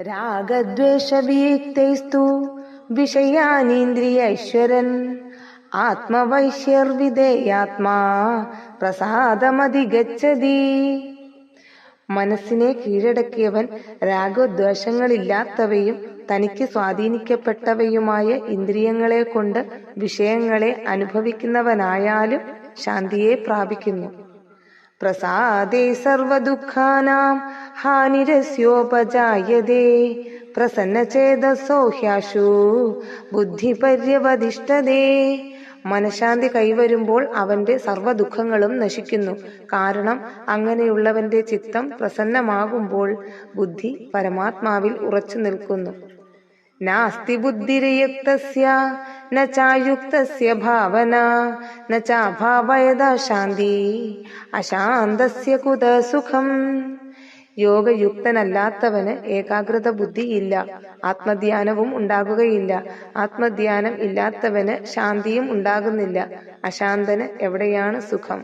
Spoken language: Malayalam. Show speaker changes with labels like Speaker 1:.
Speaker 1: രാഗദ്വേഷവിയുക്തൈസ്തു വിഷയാനീന്ദ്രിയൈശ്വരൻ ആത്മവൈശ്യർവിധേയാത്മാ പ്രസാദമതിഗച്ഛതി മനസ്സിനെ കീഴടക്കിയവൻ രാഗദ്വേഷങ്ങളില്ലാത്തവയും തനിക്ക് സ്വാധീനിക്കപ്പെട്ടവയുമായ ഇന്ദ്രിയങ്ങളെ കൊണ്ട് വിഷയങ്ങളെ അനുഭവിക്കുന്നവനായാലും ശാന്തിയെ പ്രാപിക്കുന്നു. പ്രസാദേ സർവദുഃഖാനാം ഹാനിരസ്യോപജായതേ. പ്രസന്നചേതസോ ഹ്യാശു ബുദ്ധിപര്യവതിഷ്ഠതേ മനഃശാന്തി കൈവരുമ്പോൾ അവന്റെ സർവ ദുഃഖങ്ങളും നശിക്കുന്നു. കാരണം അങ്ങനെയുള്ളവന്റെ ചിത്തം പ്രസന്നമാകുമ്പോൾ ബുദ്ധി പരമാത്മാവിൽ ഉറച്ചു നിൽക്കുന്നു നാസ്തി ബുദ്ധിരയുക്തസ്യ ഭാവന ന ചാഭാവയത ശാന്തി അശാന്തസ്യ കുത സുഖം യോഗയുക്തനല്ലാത്തവന് ഏകാഗ്രത ബുദ്ധി ഇല്ല ആത്മധ്യാനവും ഉണ്ടാകുകയില്ല ആത്മധ്യാനം ഇല്ലാത്തവന് ശാന്തിയും ഉണ്ടാകുന്നില്ല അശാന്തന് എവിടെയാണ് സുഖം?